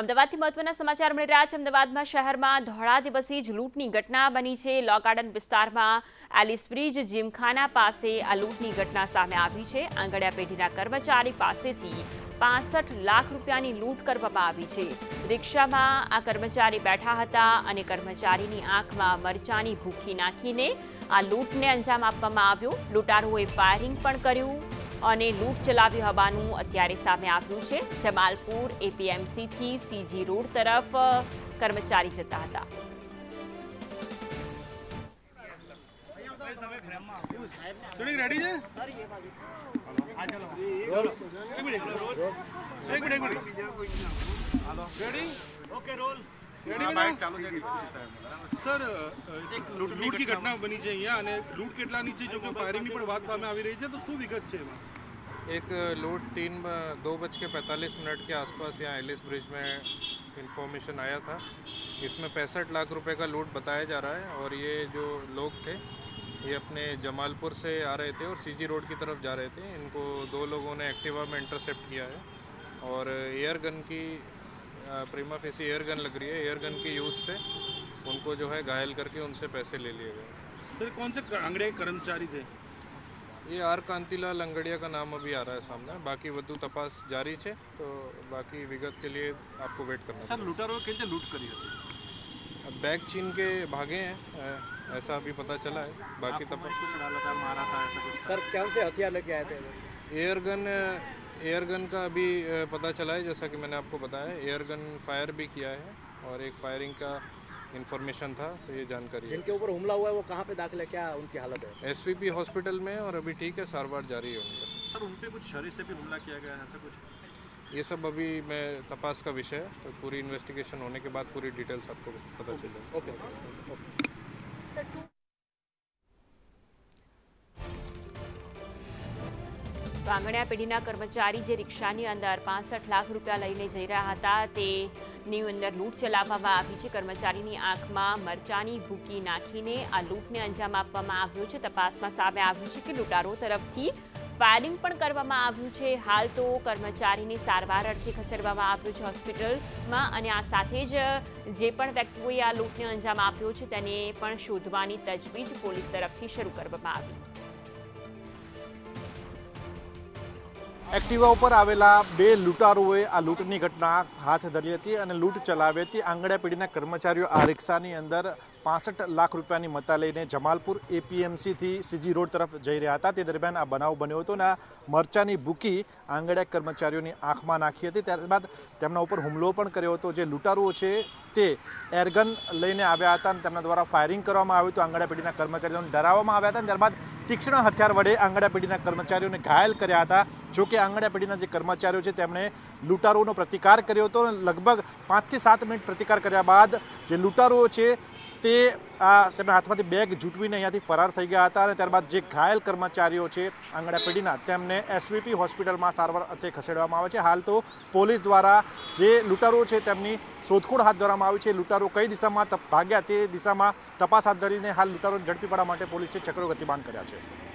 અમદાવાદથી મહત્વના સમાચાર મળી રહ્યા છે. અમદાવાદમાં શહેરમાં ધોળા દિવસી જ લૂંટની ઘટના બની છે. લો ગાર્ડન વિસ્તારમાં એલિસ બ્રિજ જીમખાના પાસે આ લૂંટની ઘટના સામે આવી છે. આંગડિયા પેઢીના કર્મચારી પાસેથી પાસઠ લાખ રૂપિયાની લૂંટ કરવામાં આવી છે. રિક્ષામાં આ કર્મચારી બેઠા હતા અને કર્મચારીની આંખમાં મરચાની ભૂખી નાખીને આ લૂંટને અંજામ આપવામાં આવ્યો. લૂંટારુઓએ ફાયરિંગ પણ કર્યું. અને લૂંટ ચલાવી હોવાનું અત્યારે સામે આવ્યું છે. જમાલપુર એપીએમસીથી સીજી રોડ તરફ કર્મચારી જતા હતા. રેડી છે? એક મિનિટ એક minute. Ready okay roll sir એક લૂંટની ઘટના બની છે અહીંયા અને લૂંટ કેટલાની છે? જો કે ફાયરિંગની પણ વાત સામે આવી રહી છે તો શું વિગત છે એમાં? एक लूट तीन दो बज के पैंतालीस मिनट के आसपास यहाँ एलिस ब्रिज में इंफॉर्मेशन आया था। इसमें पैंसठ लाख रुपए का लूट बताया जा रहा है और ये जो लोग थे, ये अपने जमालपुर से आ रहे थे और सीजी रोड की तरफ़ जा रहे थे। इनको दो लोगों ने एक्टिवा में इंटरसेप्ट किया है और एयर गन की प्रीमा फेसी एयर गन लग रही है। एयर गन की यूज़ से उनको जो है घायल करके उनसे पैसे ले लिए गए। सर, कौन से अंग्रेज़ कर्मचारी थे? ये आर कांतिलाल अंगड़िया का नाम अभी आ रहा है सामने बाकी વધુ તપાસ જારી છે તો બાકી વિગત के लिए आपको वेट करना સર લૂંટારોએ કેવી રીતે લૂંટ કરી હતી पड़ेगा बैग छीन के भागे हैं अ, ऐसा अभी पता चला है बाकी तपास कुछ डाला था मारा था ऐसा कुछ सर कौन से हथियार लेके आए थे एयर गन एयर गन का अभी अ, पता चला है जैसा कि मैंने आपको बताया एयर गन फायर भी किया है और एक फायरिंग का इन्फॉर्मेशन था तो ये जानकारी है जिनके ऊपर हमला हुआ है वो कहाँ पे दाखिल है क्या उनकी हालत है एस हॉस्पिटल में है और अभी ठीक है सारवार जारी है उनका सर उन पे कुछ शरीर से भी हमला किया गया है ऐसा कुछ ये सब अभी मैं तपास का विषय है तो पूरी इन्वेस्टिगेशन होने के बाद पूरी डिटेल्स आपको पता चलेगी ओके તો આંગણિયા પેઢીના કર્મચારી જે રિક્ષાની અંદર પાસઠ લાખ રૂપિયા લઈને જઈ રહ્યા હતા તેની અંદર લૂંટ ચલાવવામાં આવી છે. કર્મચારીની આંખમાં મરચાની ભૂકી નાખીને આ લૂંટને અંજામ આપવામાં આવ્યો છે. તપાસમાં સામે આવ્યું છે કે લૂંટારો તરફથી ફાયરિંગ પણ કરવામાં આવ્યું છે. હાલ તો કર્મચારીને સારવાર અર્થે ખસેડવામાં આવ્યો છે હોસ્પિટલમાં અને આ સાથે જ જે પણ વ્યક્તિઓએ આ લૂંટને અંજામ આપ્યો છે તેને પણ શોધવાની તજવીજ પોલીસ તરફથી શરૂ કરવામાં આવી. એક્ટિવા ઉપર આવેલા બે લૂંટારોએ આ લૂંટની ઘટના હાથ ધરી હતી અને લૂંટ ચલાવી હતી આંગણિયા પેઢીના કર્મચારીઓ આ રિક્ષાની અંદર પાસઠ લાખ રૂપિયાની મતા લઈને જમાલપુર એપીએમસીથી સીજી રોડ તરફ જઈ રહ્યા હતા. તે દરમિયાન આ બનાવ બન્યો હતો અને આ મરચાની ભૂકી આંગણિયા કર્મચારીઓની આંખમાં નાખી હતી. ત્યારબાદ તેમના ઉપર હુમલો પણ કર્યો હતો. જે લૂંટારુઓ છે તે એરગન લઈને આવ્યા હતા અને તેમના દ્વારા ફાયરિંગ કરવામાં આવ્યું હતું. આંગણિયા પેઢીના કર્મચારીઓને ડરાવવામાં આવ્યા હતા ત્યારબાદ તીક્ષ્ણ હથિયાર વડે આંગણિયા પેઢીના કર્મચારીઓને ઘાયલ કર્યા હતા. જોકે આંગણિયા પેઢીના જે કર્મચારીઓ છે તેમણે લૂંટારુઓનો પ્રતિકાર કર્યો હતો લગભગ પાંચથી સાત મિનિટ પ્રતિકાર કર્યા બાદ જે લૂંટારુઓ છે તે આ તેમના હાથમાંથી બેગ જૂટવીને અહીંયાથી ફરાર થઈ ગયા હતા અને ત્યારબાદ જે ઘાયલ કર્મચારીઓ છે આંગણા પેઢીના, તેમને એસવીપી હોસ્પિટલમાં સારવાર અર્થે ખસેડવામાં આવે છે. હાલ તો પોલીસ દ્વારા જે લૂંટારો છે તેમની શોધખોળ હાથ ધરવામાં આવી છે. લૂંટારો કઈ દિશામાં ભાગ્યા તે દિશામાં તપાસ હાથ ધરીને હાલ લૂંટારોને ઝડપી પાડવા માટે પોલીસે ચક્રો ગતિમાન કર્યા છે.